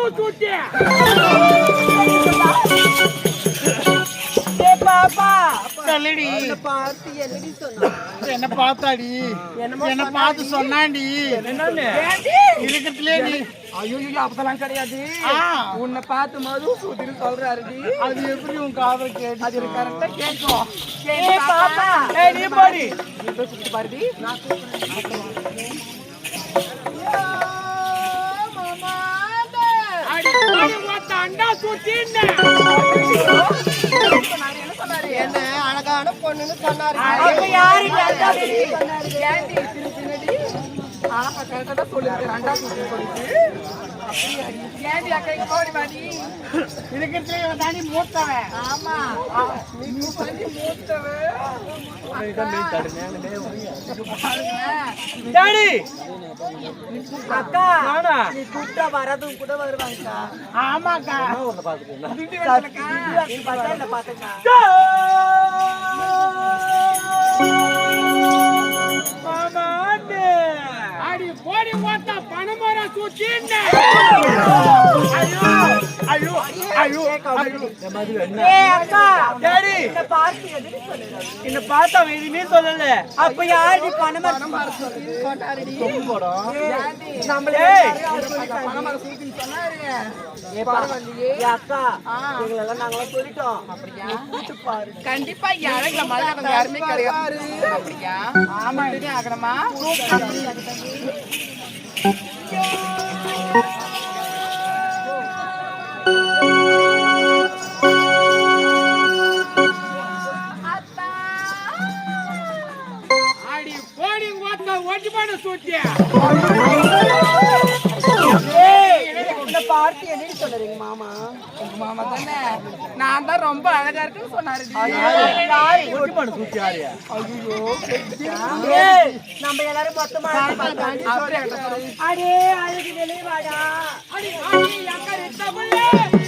சொன்னா என்ன பார்த்தாடி. என்ன பார்த்து சொன்னாண்டி. இருக்கிறதுலே நீ. ஐயோ அப்பதெல்லாம் கிடையாது. உன்னை பார்த்து மது சூட்டின்னு சொல்றாருடி. அது எப்படி உன் காதல் கேட்டு? அது கரெக்டா கேட்கும். நீ போடி. நீ போய் பாருடி. நான் என்ன அழகான பொண்ணுன்னு சொன்னாரு அப்ப யாரு கேட்டாடி? சொன்னாரு ஏன்டி சின்ன சின்னடி ஆமா கரெக்டா தான் சொல்லிருக்கு ரெண்டா சுத்தி சொல்லிட்டு அப்படியாடி? ஏன்டி அக்கா இங்க போடி வாடி இருக்கிறதுலே இவன் தாண்டி மூத்தவன். ஆமா. நீ பண்ணி மூத்தவன் டாடி அக்கா நானா? நீ கூப்பிட்டா வரதும் கூட வருவாங்கக்கா. ஆமாக்கா. திண்டிவனத்துலக்கா பார்த்தா என்ன பார்த்தக்கா. அடி போடி மொத்த பணமரம் சூட்டின்னு ஐயோ ஏ அக்கா. டாடி. பார்த்து என்ன பார்த்தா எதுவுமே சொல்லல. அப்ப யாரு பணமரம் சொன்னாருடி. நம்மளே கண்டிப்பா யாரும் கிடையாது. அப்படியா? ஆமா. ஆகணுமா போடி மொத்த ஒட்டி பண்ண சூட்டியா இந்த பார்த்து என்னன்னு சொல்லுறீங்க மாமா. உங்க மாமா தானே? நான் தான் ரொம்ப அழகா இருக்குன்னு சொன்னாரு நம்ம எல்லாரும் மொத்தமா அடே அழகு வெளியே வாடா. அடி அடி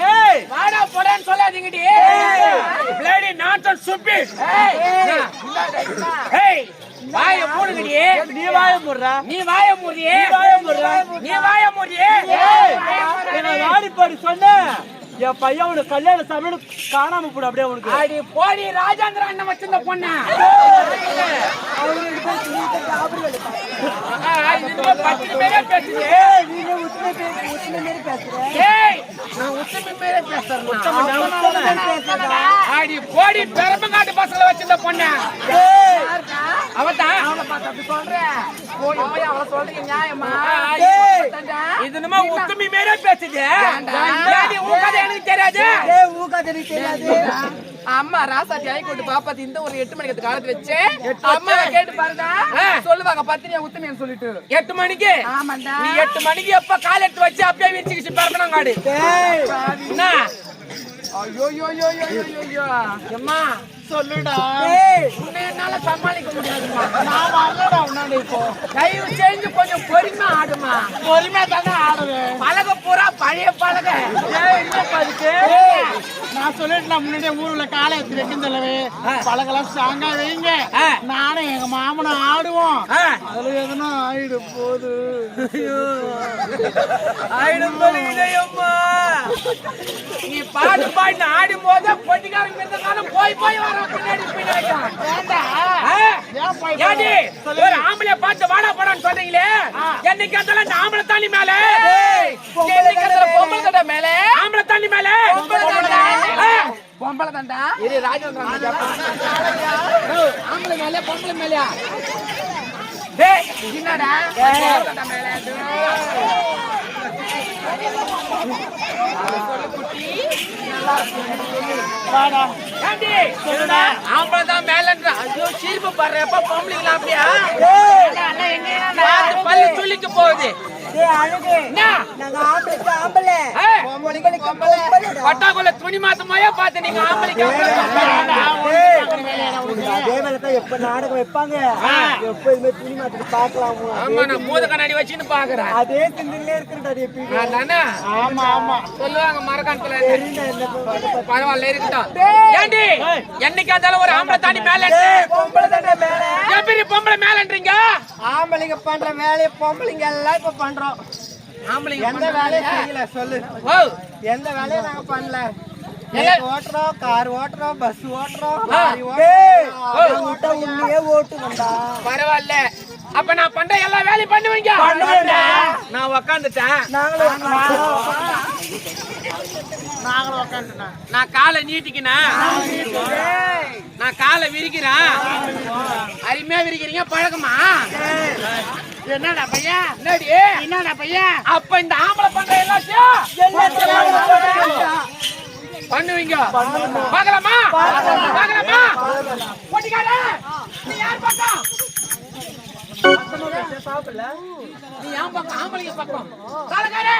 ஏய் வாடா போடான்னு சொல்லாதீங்கடி பிளேடி நாட்டன் சுப்பிட் ஏய் வாய மூடுங்கடி நீ வாய முடுறா நீ வாய மூடியே வாய முடுறா நீ வாய மூடியே என்ன வாடி பாடி சொன்ன என் பையன் உனக்கு கல்யாண சமையல் காணாம போடு அப்படியே உனக்கு அடி போடி ராஜேந்திர அண்ணன் வச்சிருந்த பொண்ணு? பேசுறேன் அடி போடி பெரம்பங்காட்டு பசங்களை வச்சிருந்த பொண்ணு? அப்படி அவளை சொல்றீங்க நியாயமா? இது என்னமோ உத்தமி மேலே பேசுது. ஏடி, உன் கதை எனக்கு தெரியாது. அம்மா ராசாத்தி ஆகி கொண்டு பாப்பாத்தி இந்த ஒரு எட்டு மணிக்கு காலத்து வச்சு அம்மா கேட்டு பாருங்க சொல்லுவாங்க பத்தினியா உத்தமியான்னு சொல்லிட்டு. எட்டு மணிக்கு? ஆமாண்டா. நீ எட்டு மணிக்கு எப்ப கால் எடுத்து வச்சு அப்பயே விரிச்சுக்கிச்சு பறக்கணங்காடு ஏய். என்ன? ஐயோ யோ யோ யோ யோ யோ யோ அம்மா சொல்லுடா. உன்னை என்னால சமாளிக்க முடியாதுமா. நான் வரலடா உன்னாடி இப்போ. தயவு செஞ்சு கொஞ்சம் பொறுமை ஆடுமா. பொறுமையா தானே ஆடுவேன். பலகை பூரா பழைய பலகை ஏய், இல்லப்பா இதுக்கு. நான் சொல்லிட்டேன் முன்னாடியே ஊர்ல காலை எடுத்து வைக்கும் தலைவே பழகெல்லாம் ஸ்ட்ராங்கா வைங்க. நானும் எங்க மாமனும் ஆடுவோம். அதுல எதுனா ஆயிடும் போது. ஆயிடும் போது இதயம்மா நீ பாட்டு பாட்டு ஆடும் போது பொட்டிக்காரங்க இருந்தனால போய் போய் வர பின்னாடி பின்னாடி ஏடி ஒரு ஆம்பளை பார்த்து போடான்னு சொன்னீங்களே? என்னைக்கு அதெல்லாம் இந்த ஆம்பளை தாண்டி மேல? மேல ஆம்பளை தாண்டி மேல? பொம்பளை தான்டா இது ராஜேந்திரன் ஆம்பளை மேலயா பொம்பளை மேலயா? என்னடா? ஆம்பளைதான் மேலன்ற ஐயோ சிரிப்பு பாடுறப்ப பொம்பளைங்களா அப்படியா? பல்லு துள்ளிக்க போகுது. துணி மாத்தமாயா பார்த்து நீங்க ஆம்பளைக்கு எப்ப நாடகம் வைப்பாங்க? எப்பயுமே துணி மாத்தி பாக்கலாம் ஆமா நான் மூத கண்ணாடி வச்சுன்னு பாக்குறேன் அதே சிந்திலே இருக்குடா ஆமா ஆமா. சொல்லுவாங்க மரக்காணத்துல பரவாயில்ல இருக்கட்டும். என்னைக்கு அதால ஒரு ஆம்பளை தாண்டி மேல ஆம்பளைங்க பண்ற வேலையை பொம்பளைங்க எல்லாம் இப்ப பண்றோம். எந்த வேலையும் செய்யல சொல்லு. எந்த வேலையும் நாங்க பண்ணல. ஓட்டுறோம் கார் ஓட்டுறோம் பஸ் ஓட்டுறோம் உள்ளே ஓட்டுவண்டா பரவாயில்ல. அப்ப நான் பண்ற எல்லா வேலையும் பண்ணுவீங்க? நான் உக்காந்துட்டேன். நாங்களும் நாங்களும் உட்காந்துட்டோம். நான் காலை நீட்டிக்கினேன். நான் காலை விரிக்கிறேன். அருமையா விரிக்கிறீங்க பழக்கமா? என்னடா பையன் என்னடி? என்னடா பையன் அப்ப இந்த ஆம்பளை பண்ற எல்லாத்தையும் பண்ணுவீங்க. பார்க்கலாமா? பார்க்கலாமா? போட்டிக்கார நீ யார் பக்கம் நீ யார் பக்கம் ஆம்பளைங்க பக்கம் காலக்கார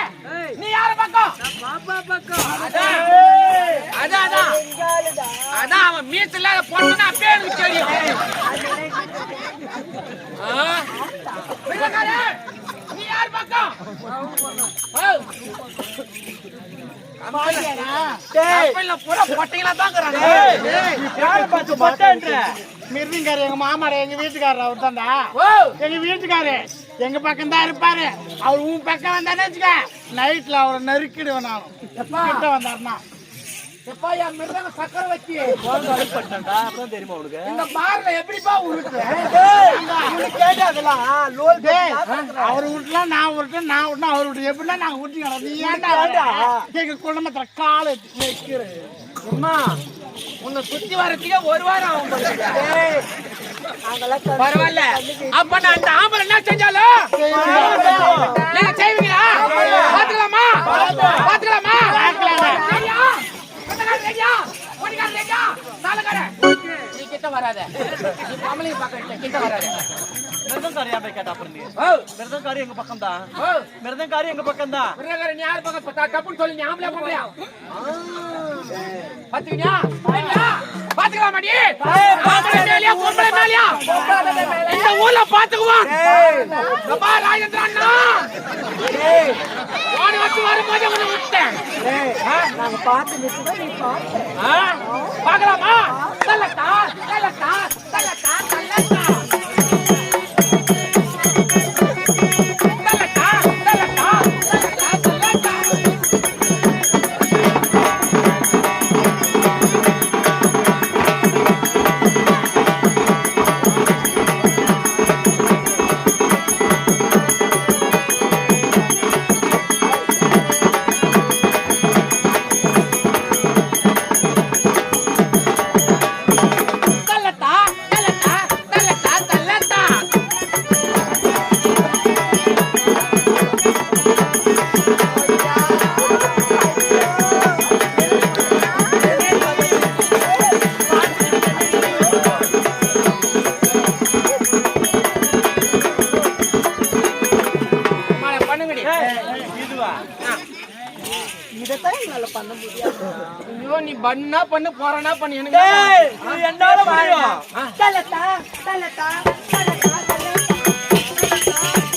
நீ யார் பக்கம் அதான் அதான் அதான் அதான் அவன் மீசல பொண்ணுன்னா அப்பயே எனக்கு தெரியும் நீ யார் பக்கம் பொட்டைங்களா தான். மிருதுங்காரு எங்க மாமாரு எங்க வீட்டுக்காரர் அவர் தான்டா ஓ! எங்க வீட்டுக்காரு எங்க பக்கம் தான் இருப்பாரு. அவர் உன் பக்கம் வந்தானே வச்சுக்க. நைட்ல அவரை நறுக்கிடுவேன் நான் கிட்ட வந்தாருன்னா. எப்பா என் மிருதங்க சக்கரை வச்சு இந்த பார்ல எப்படிப்பா உருட்டு? லோல் அவர் விட்டுல நான் விட்டேன் நான் விட்டேன் அவர் விட்டு எப்படின்னா நாங்க விட்டுக்கிறோம் நீ ஏன்டா? எங்க குடும்பத்துல காலை வைக்கிறேன் உன்னை சுத்தி வரதுக்கே ஒரு வாரம் ஆகும் பரவாயில்ல அப்ப நான் அந்த ஆம்பளை என்ன செஞ்சாலும் நீங்க செய்வீங்களா பாத்துக்கலாமா பாத்துக்கலாமா ரெடியா? ரெடியா? ரெடியா? சாலக்காரர். கிட்ட வராத. நீ பொம்பளைய பார்க்க கிட்ட வராத. மிருதங்காரி யார் கேட்டா ஓ. மிருதங்காரி எங்க பக்கம் தான் மிருதங்காரி எங்க பக்கம் தான் பிரகாரம் நீ யார் பக்கம்? தா- தப்புன்னு சொல்லி ஆம்பளையா பொம்பளையா? பாத்துக்கியா பாத்துக்கலாம் மாடி ஆம்பளை மேலையா பொம்பளை மேலையா? இந்த ஊர்ல பாத்துக்குவோம். அப்பா ராஜேந்திர நாங்க பார்த்து மிஸ் தான் நீ பார்த்து. பார்க்கலாமா? கலெக்டா கலெக்டா இதைத்தான் எங்களால பண்ண முடியாது. ஐயோ நீ பண்ணா பண்ணு போறனா பண்ணு எனக்கு இது என்னால முடியும். தலத்தா தலத்தா தலத்தா ஆ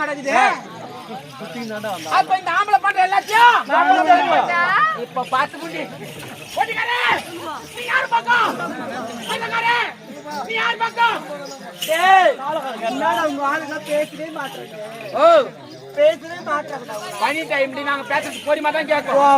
நடக்குது. அப்ப இந்த ஆம்பளை பண்ற எல்லாத்தையும் இப்ப பாத்து முடி ஓடிக்காரே நீ யார் பக்கம்? ஓடிக்காரே நீ யார் பக்கம்? என்னடா உங்க ஆளுங்க பேசவே மாட்டாங்க ஓ. பேசவே மாட்டாங்க பனி டைம் நாங்க பேசுறது பொறுமையா தான் கேட்கறோம்